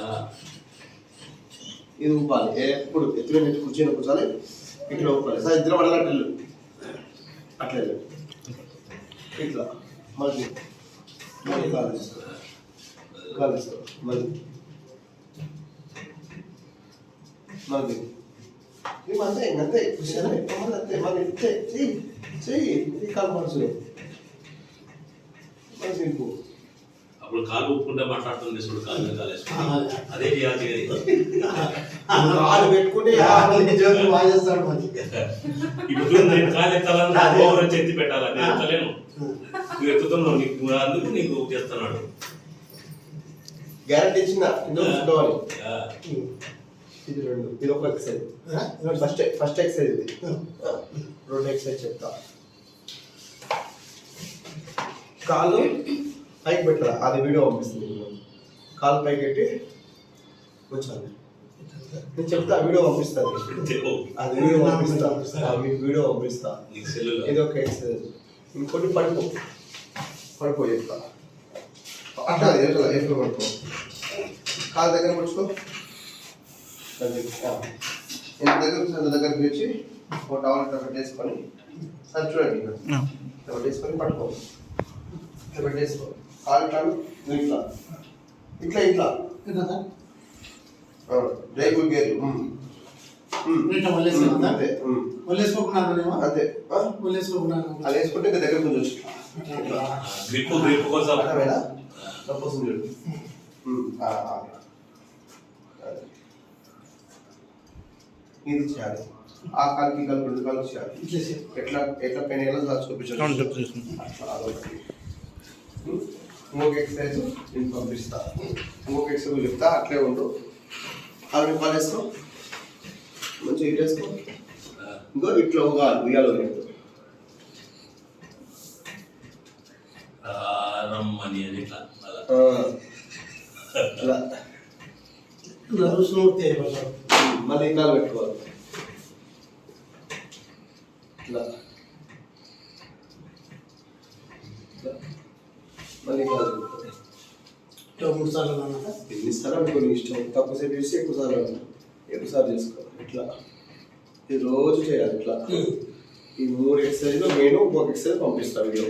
ఆ, ఇది ఊపాలి. ఎప్పుడు ఎత్తుగా నెట్టి కూర్చొని కూర్చోాలి ఇట్లా ఊపాలి. సార్ ఇద్దరు పడాలంటే అట్లేదు అట్లే ఇట్లా. మళ్ళీ. మళ్ళీ కాలు తీసుకో. కాలు మళ్ళీ. మళ్ళీ. అంతే? అంతే. ఇంకంతే అంతే. మళ్ళీ ఇంతే చెయ్యి. చెయ్యి. ఇది కాలు మనసు మనసు ఇంపు అప్పుడు కాలు ఊపుకుంటే మాట్లాడుతుంది చూడు కాలు. అదే చేయాలి కాలు పెట్టుకుంటే ఇప్పుడు నేను కాలు ఓవర్ ఎత్తి పెట్టాలి? నేను ఎత్తలేను. నువ్వు ఎత్తుతున్నావు నీకు అందుకు నీకు చేస్తున్నాడు. గ్యారంటీ ఇచ్చిన ఇది రెండు. ఇది ఒక ఎక్సైజ్ ఫస్ట్ ఫస్ట్ ఎక్సైజ్ ఇది. రెండు ఎక్సైజ్ చెప్తా. కాలు పైకి పెట్టాలి అది వీడియో పంపిస్తుంది. కాలు పైకి పెట్టి కూర్చోాలి నేను చెప్తా వీడియో పంపిస్తాను. అది వీడియో పంపిస్తా. మీకు వీడియో పంపిస్తా. ఇది ఒక ఇంకోటి పడుకో. పడుకో చెప్తా అట్లా ఎట్లా ఎట్లా పడుకో. కాలు దగ్గర పడుకో. ఇంత దగ్గర ఇంత దగ్గర పిలిచి ఒక టవల్ ఇట్లా పెట్టేసుకొని అది చూడండి పెట్టేసుకొని పట్టుకో పెట్టేసుకో. కాలు ఇట్లా. ఇట్లా ఇట్లా. ఇట్లా రేపు గేరు ఇట్లా వదిలేసుకున్నా? అంతే. ఉమ్. వదిలేసుకోకున్నానేమో అంతే. ఆ? వదిలేసుకోకున్నాను అది వేసుకుంటే ఇంకా దగ్గర కొంచెం గ్రిప్ గ్రిప్ కోసం. అర్థమైనా చూడు. అదే. ఇది చేయాలి. ఆ కాలుకి కాలు రెండు కాలు చేయాలి. ఎట్లా ఎట్లా పెయిన్ ఎలా చూపించాలి అట్లా అదొకటి ఇంకొక ఎక్సర్సైజ్ నేను పంపిస్తా. ఇంకొక ఎక్సర్సైజ్ చెప్తా అట్లే ఉండు. అవి కాలు వేసుకో. మంచిగా ఇటు వేసుకో. ఇంకో ఇట్లా ఊగాలి ఉయ్యాలి ఊగేట్టు రమ్మని అని ఇట్లా. అలా. అలా. మళ్ళీ. కాలు పెట్టుకోవాలి. ఇట్లా. ఇట్లా. మళ్ళీ ఇట్లా మూడు సార్లు ఎన్నిసార్లు అనుకో నీ ఇష్టం? తక్కువ సేపు చేసి ఎక్కువ సార్లు ఎక్కువ సార్లు చేసుకోవాలి. ఇట్లా. ఇది రోజు చేయాలి ఇట్లా. ఈ మూడు ఎక్సర్సైజ్లో నేను ఒక ఎక్సర్సైజ్ పంపిస్తాను. వీడియో